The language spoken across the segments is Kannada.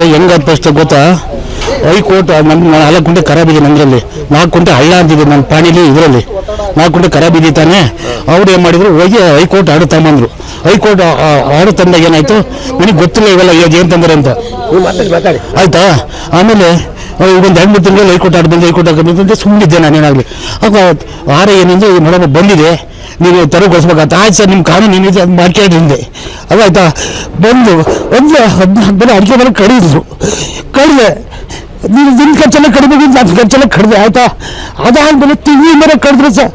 ಹೆಂಗಾದ ಫಸ್ಟ್ ಗೊತ್ತಾ? ಹೈಕೋರ್ಟ್ ನಮ್ಮ ನಾಲ್ಕು ಗುಂಟೆ ಖರಾಬಿದೆ ನಮ್ಮದ್ರಲ್ಲಿ ನಾಲ್ಕು ಕುಂಟೆ ಹಳ್ಳ ಅಂತಿದೆ ನನ್ನ ಪಾಣಿಲಿ ಇದರಲ್ಲಿ. ನಾಲ್ಕು ಗುಂಟೆ ಖರಾಬಿದೆ ತಾನೆ? ಅವ್ರು ಏನು ಮಾಡಿದ್ರು? ಹೋಗಿ ಹೈಕೋರ್ಟ್ ಆಡು ತಗೊಂಬಂದ್ರು. ಹೈಕೋರ್ಟ್ ಆಡು ತಂದಾಗ ಏನಾಯ್ತು? ನನಗೆ ಗೊತ್ತಿಲ್ಲ ಇವೆಲ್ಲ ಏನು ತಂದ್ರೆ ಅಂತ. ಆಯ್ತಾ? ಆಮೇಲೆ ಒಂದು ಎರಡು ಮೂರು ತಿಂಗಳಲ್ಲಿ ಹೈಕೋರ್ಟ್ ಆಡ್ ಬಂದು ಹೈಕೋರ್ಟ್ ಹಾಕಿ ಬಂದಂತೆ ಸುಮ್ಮನಿದ್ದೆ ನಾನೇನಾಗಲಿ ಆಗ ಆರ ಏನಂದ್ರೆ ನೋಡಮ್ಮ ಬಂದಿದೆ. ನೀವು ತೆರವುಗೊಳಿಸ್ಬೇಕಾಗ್ತ ಆಯ್ತು ಸರ್ ನಿಮ್ಮ ಕಾನೂನು ಏನಿದೆ ಅದು ಮಾರ್ಕೆಟ್ ಹಿಂದೆ ಅದಾಯ್ತಾ? ಬಂದು ಒಂದು ಹದಿನಾಲ್ಕು ಬೆಲೆ ಅಡಿಕೆ ಬೆಲೆ ಕಡಿದ್ರು. ಕಡಿದೆ ನೀನು ನಿನ್ನ ಖರ್ಚೆಲ್ಲ ಕಡಿಮೆ ನನ್ನ ಖರ್ಚೆಲ್ಲ ಕಡಿದೆ ಆಯ್ತಾ? ಅದಾದ್ಮೇಲೆ ತಿಂಗಳ ಮೇಲೆ ಕಡಿದ್ರು ಸರ್.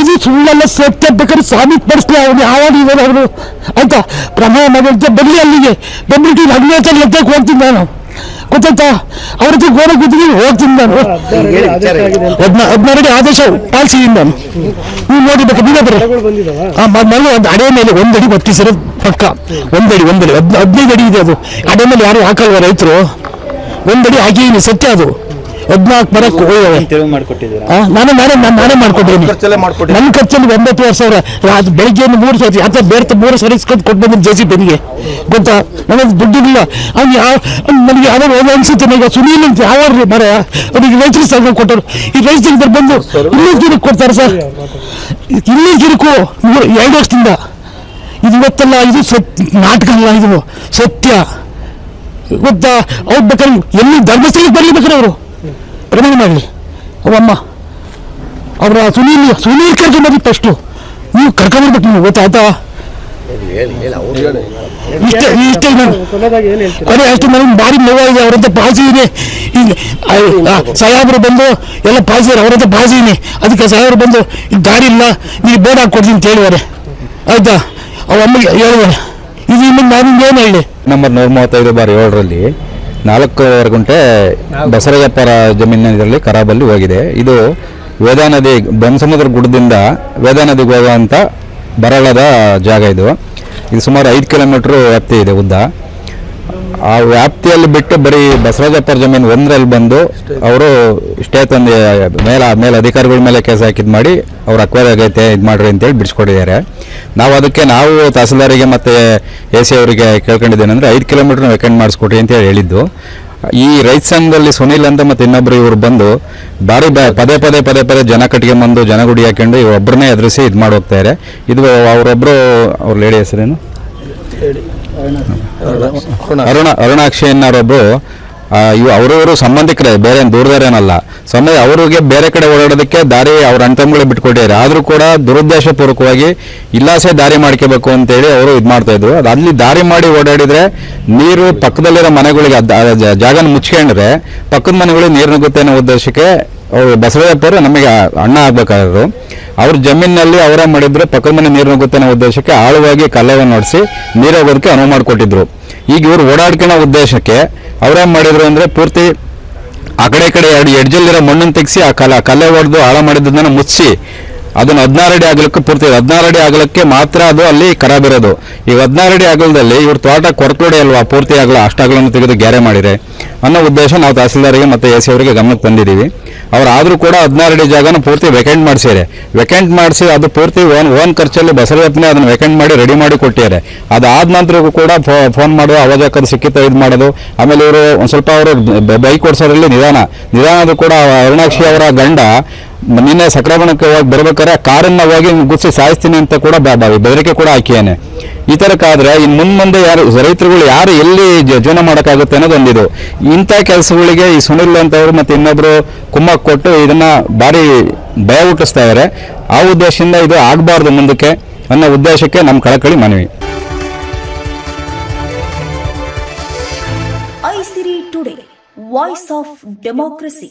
ಇದು ಸುಳ್ಳೆಲ್ಲ ಸತ್ಯ ಬೇಕಾದ್ರೆ ಸಾಬೀತು ಪಡಿಸ್ಲಿ ಅವನು ಯಾವಾಗ ಇದ್ದಾರೆ ಅವರು. ಆಯ್ತಾ? ಪ್ರಮಾಣ ಮಾಡಿರ್ತೆ ಬರಲಿ ಅಲ್ಲಿಗೆ. ಬಂದ್ಬಿಟ್ಟು ಹದಿನೈದು ಲೆಕ್ಕಕ್ಕೆ ಹೋಗ್ತೀನಿ ನಾನು. ಗೊತ್ತಾಯ್ತಾ? ಅವ್ರ ಜೊತೆ ಗೋಡೆ ಕೂತಿಗೆ ಹೋಗ್ತೀನಿ ನಾನು. ಹದಿನಾರಡಿ ಆದೇಶ ಪಾಲಿಸಿದ್ದೀನಿ ನಾನು. ನೀವು ನೋಡಿಬೇಕು ನೀವೇ ಬರ್ರಿ. ಮನೆ ಒಂದು ಅಡೆ ಮೇಲೆ ಒಂದಡಿ ಬತ್ತಿಸಿರೋದು ಪಕ್ಕ. ಒಂದಡಿ ಒಂದಡಿ ಹದ್, ಹದಿನೈದು ಅಡಿ ಇದೆ ಅದು. ಅಡೆ ಮೇಲೆ ಯಾರು ಹಾಕಲ್ವ ರೈತರು? ಒಂದಡಿ ಹಾಕಿದ್ದೀನಿ ಸತ್ಯ ಅದು. ಹದಿನಾಲ್ಕು ಬರಕ್ಕೆ ನಾನು ನಾನು ನಾನೇ ನಾನೇ ನಾನು ನಾನೇ ಮಾಡ್ಕೊಟ್ಟಿದ್ದೀನಿ? ನನ್ನ ಖರ್ಚಲ್ಲಿ ಒಂಬತ್ತುವರೆ ಸಾವಿರ. ಅದು ಬೆಳಿಗ್ಗೆ ಮೂರು ಸಾವಿರ ಅಥವಾ ಬೇರೆ ಮೂರು ಸಾವಿರ ಇಸ್ಕೊಂಡು ಕೊಟ್ಟು ಬಂದಿದ್ದು ಜೆ ಸಿ ಬೆನಿಗೆ ಗೊತ್ತಾ? ನನಗೆ ದುಡ್ಡಿಲ್ಲ ಅವ್ನು ಯಾವ ನನಗೆ ಯಾವ ಒಂದು ಅನ್ಸುತ್ತೆ ನನಗೆ. ಸುನೀಲ್ ಅಂತ ಯಾವ ಮರ ಅವನಿಗೆ ರೈತರು ಸಂಘ ಕೊಟ್ಟರು ಈ ರೈತರಿಗೆ ಬಂದು ಇಲ್ಲಿ ಗಿರಕ್ ಕೊಡ್ತಾರೆ ಸರ್? ಇಲ್ಲಿ ಗಿರಕು ಮೂರು ಎರಡು ವರ್ಷದಿಂದ. ಇದು ಇವತ್ತೆಲ್ಲ ಇದು ಸತ್ ನಾಟಕ ಅಲ್ಲ ಇದು. ಸತ್ಯ. ಗೊತ್ತಾ ಅವ್ರು ಬೇಕಾದ್ರೆ ಎಲ್ಲಿ ಧರ್ಮಸ್ಥಳಕ್ಕೆ ಬರಲಿ ಬೇಕಾದ್ರೆ ಅವರು? ಪ್ರಮಾಣ ಮಾಡಲಿ. ಅವಮ್ಮ ಅವರ ಸುನೀಲ್ ಸುನೀಲ್ ಕರ್ಕೊಂಬಂದು ಫಸ್ಟು ನೀವು ಕರ್ಕೊಂಬರ್ಬೇಕು ನೀವು ಗೊತ್ತಾಯ್ತಾ ಇಷ್ಟೇ ಇಷ್ಟೇ ಅಷ್ಟು ನನಗೆ ಭಾರಿ ನೋವಾಗಿದೆ ಅವರಂತ ಇದೆ. ಇಲ್ಲಿ ಸಾಹೇಬರು ಬಂದು, ಎಲ್ಲ ಪಾಸಿದ್ದಾರೆ ಅವರಂತ ಇದೆ. ಅದಕ್ಕೆ ಸಾಹೇಬರು ಬಂದು ದಾರಿ ಇಲ್ಲ ನೀವು ಬೋರ್ಡ್ ಹಾಕ್ಕೊಡ್ತೀನಿ, ಅಂತ ಆಯ್ತಾ? ಅವ್ರ ಅಮ್ಮಗೆ ಹೇಳಿದ್ದಾರೆ ಇದು ಇನ್ನು ನಾನು ಏನು ಹೇಳಿ? ನಂಬರ್ ನೂರ ಮೂವತ್ತೈದು ಬಾರಿ ಏಳರಲ್ಲಿ ನಾಲ್ಕೂವರೆ ಗುಂಟೆ ಬಸವರಾಜಪ್ಪರ ಜಮೀನಿನಲ್ಲಿ ಖರಾಬಲ್ಲಿ ಹೋಗಿದೆ. ಇದು ವೇದಾ ನದಿ ಬೊಮ್ಮಸಮುದ್ರ ಗುಡ್ಡದಿಂದ ವೇದಾ ನದಿಗೆ ಹೋಗುವಂಥ ಬರಳದ ಜಾಗ ಇದು. ಇದು ಸುಮಾರು ಐದು ಕಿಲೋಮೀಟ್ರ್ ವ್ಯಾಪ್ತಿ ಇದೆ ಉದ್ದ. ಆ ವ್ಯಾಪ್ತಿಯಲ್ಲಿ ಬಿಟ್ಟು ಬರೀ ಬಸವರಾಜಪ್ಪರ ಜಮೀನು ಒಂದರಲ್ಲಿ ಬಂದು ಅವರು ಇಷ್ಟೇ ತಂದೆ, ಮೇಲೆ ಮೇಲೆ ಅಧಿಕಾರಿಗಳ ಮೇಲೆ ಕೇಸ್ ಹಾಕಿದ್ ಮಾಡಿ ಅವ್ರು ಅಕ್ವೈರ್ ಆಗೈತೆ, ಇದು ಮಾಡ್ರಿ ಅಂತೇಳಿ ಬಿಡಿಸ್ಕೊಟ್ಟಿದ್ದಾರೆ. ನಾವು ಅದಕ್ಕೆ ನಾವು ತಹಸೀಲ್ದಾರಿಗೆ ಮತ್ತು ಎ ಸಿ ಅವರಿಗೆ ಕೇಳ್ಕೊಂಡಿದ್ದೇನೆಂದ್ರೆ ಐದು ಕಿಲೋಮೀಟ್ರ್ ವೆಕೆಂಡ್ ಮಾಡಿಸ್ಕೊಟ್ರಿ ಅಂತ ಹೇಳಿ ಹೇಳಿದ್ದು. ಈ ರೈತ ಸಂಘದಲ್ಲಿ ಸುನಿಲ್ ಅಂತ ಮತ್ತು ಇನ್ನೊಬ್ರು ಇವರು ಬಂದು ಬಾರಿ ಬ- ಪದೇ ಪದೇ ಪದೇ ಪದೇ ಜನ ಕಟ್ಟಿಕೊಂಡು ಜನ ಗುಡಿ ಹಾಕೊಂಡು ಒಬ್ಬರನ್ನೇ ಎದುರಿಸಿ ಇದು ಮಾಡಿ ಹೋಗ್ತಾರೆ ಇದು ಅವರೊಬ್ಬರು ಅವ್ರ ಲೇಡಿ ಹೆಸರೇನು? ಅರುಣ ಅರುಣಾಕ್ಷಿ ಅನ್ನೋರೊಬ್ಬರು ಇವು ಅವರವರು ಸಂಬಂಧಿಕರೇ, ಬೇರೆ ದೂರದಾರೇನಲ್ಲ ಸಮಯ ಅವರಿಗೆ ಬೇರೆ ಕಡೆ ಓಡಾಡೋದಕ್ಕೆ ದಾರಿ ಅವ್ರ ಅಣ್ತಮ್ಗಳೇ ಬಿಟ್ಕೊಟ್ಟಿದ್ದಾರೆ. ಆದರೂ ಕೂಡ ದುರುದ್ದೇಶಪೂರ್ವಕವಾಗಿ ಇಲ್ಲಾಸೆ ದಾರಿ ಮಾಡ್ಕೋಬೇಕು ಅಂತೇಳಿ ಅವರು ಇದು ಮಾಡ್ತಾ ಇದ್ರು. ಅಲ್ಲಿ ದಾರಿ ಮಾಡಿ ಓಡಾಡಿದ್ರೆ ನೀರು ಪಕ್ಕದಲ್ಲಿರೋ ಮನೆಗಳಿಗೆ ಜಾಗನ ಮುಚ್ಕೊಂಡ್ರೆ ಪಕ್ಕದ ಮನೆಗಳಿಗೆ ನೀರು ನುಗ್ಗುತ್ತೆ ಅನ್ನೋ ಉದ್ದೇಶಕ್ಕೆ ಅವರು ಬಸವಯ್ಯಪ್ಪರು ನಮಗೆ ಅಣ್ಣ ಆಗ್ಬೇಕಾದ್ರು ಅವ್ರ ಜಮೀನಿನಲ್ಲಿ ಅವರೇ ಮಾಡಿದ್ರು, ಪಕ್ಕದ ಮನೆ ನೀರು ನುಗ್ಗುತ್ತೆ ಅನ್ನೋ ಉದ್ದೇಶಕ್ಕೆ ಆಳವಾಗಿ ಕಲ್ಲವನ್ನು ನಡೆಸಿ ನೀರು ಹೋಗೋದಕ್ಕೆ ಅನುವು ಮಾಡಿಕೊಟ್ಟಿದ್ರು. ಈಗ ಇವರು ಓಡಾಡ್ಕೊಳ್ಳೋ ಉದ್ದೇಶಕ್ಕೆ ಅವರೇ ಮಾಡಿದ್ರು ಅಂದ್ರೆ ಪೂರ್ತಿ ಆ ಕಡೆ ಈ ಕಡೆ ಎರಡು ಎಡ್ಜಲ್ಲಿರೋ ಮಣ್ಣನ್ನು ತೆಗೆಸಿ ಆ ಕಲ ಕಲೆ ಹೊಡೆದು ಆಳ ಮಾಡಿದ್ದನ್ನು ಮುಚ್ಚಿ ಅದನ್ನು ಹದಿನಾರು ಅಡಿ ಆಗಲಕ್ಕೆ ಪೂರ್ತಿ, ಹದಿನಾರು ಅಡಿ ಆಗಲಕ್ಕೆ ಮಾತ್ರ ಅದು ಅಲ್ಲಿ ಖರಾಬ್ ಇರೋದು. ಈಗ ಹದಿನಾರು ಅಡಿ ಅಗಲದಲ್ಲಿ ಇವ್ರ ತೋಟ ಕೊರಕೋಡಿ ಅಲ್ವಾ, ಪೂರ್ತಿ ಆಗಲ ಅಷ್ಟಾಗಲನ್ನು ತೆಗೆದು ಗ್ಯಾರೆ ಮಾಡಿದೆ ಅನ್ನೋ ಉದ್ದೇಶ ನಾವು ತಹಸೀಲ್ದಾರಿಗೆ ಮತ್ತೆ ಎ ಸಿ ಅವರಿಗೆ ಗಮನಕ್ಕೆ ತಂದಿದ್ದೀವಿ. ಅವ್ರು ಆದರೂ ಕೂಡ ಹದಿನಾರು ಅಡಿ ಜಾಗನ ಪೂರ್ತಿ ವೆಕೆಂಟ್ ಮಾಡಿಸಿದ್ದಾರೆ. ವೆಕೆಂಟ್ ಮಾಡಿಸಿ ಅದು ಪೂರ್ತಿ ಓನ್ ಓನ್ ಖರ್ಚಲ್ಲಿ ಬಸವಪ್ಪನೇ ಅದನ್ನ ವೆಕೆಂಟ್ ಮಾಡಿ ರೆಡಿ ಮಾಡಿ ಕೊಟ್ಟಿದ್ದಾರೆ. ಅದಾದ ನಂತರಕ್ಕೂ ಕೂಡ ಫೋನ್ ಮಾಡೋದು ಅವಾಜಕ್ಕದು ಸಿಕ್ಕಿತ ಇದು ಮಾಡೋದು. ಆಮೇಲೆ ಇವರು ಒಂದು ಸ್ವಲ್ಪ ಅವರು ಬೈಕ್ ಓಡಿಸೋದ್ರಲ್ಲಿ ನಿಧಾನ. ನಿಧಾನದ ಕೂಡ ಅರುಣಾಕ್ಷಿ ಅವರ ಗಂಡ ನಿನ್ನೆ ಸಕ್ರಮಣಕ್ಕೆ ಹೋಗಿ ಬರ್ಬೇಕಾದ್ರೆ ಕಾರನ್ನು ಹೋಗಿ ಗುಸಿ ಸಾಯಿಸ್ತೀನಿ ಅಂತ ಕೂಡ ಬೆದರಿಕೆ ಕೂಡ ಹಾಕಿಯಾನೆ ಈ ತರಕ್ಕಾದ್ರೆ ಇನ್ ಮುಂದ್ ಮುಂದೆ ಯಾರು ರೈತರುಗಳು ಯಾರು ಎಲ್ಲಿ ಜೀವನ ಮಾಡೋಕ್ಕಾಗುತ್ತೆ ಅನ್ನೋದು ಒಂದಿದು ಇಂಥ ಕೆಲಸಗಳಿಗೆ ಈ ಸುನಿಲ್ ಅಂತವ್ರು ಮತ್ತೆ ಇನ್ನೊಬ್ರು ಕುಮ್ಮಕ್ ಕೊಟ್ಟು ಇದನ್ನ ಭಾರಿ ಭಯ ಹುಟ್ಟಿಸ್ತಾ ಇದ್ದಾರೆ ಆ ಉದ್ದೇಶದಿಂದ ಇದು ಆಗಬಾರ್ದು ಮುಂದಕ್ಕೆ ಅನ್ನೋ ಉದ್ದೇಶಕ್ಕೆ ನಮ್ಮ ಕಳಕಳಿ ಮನವಿ. Aisiri today, voice of democracy.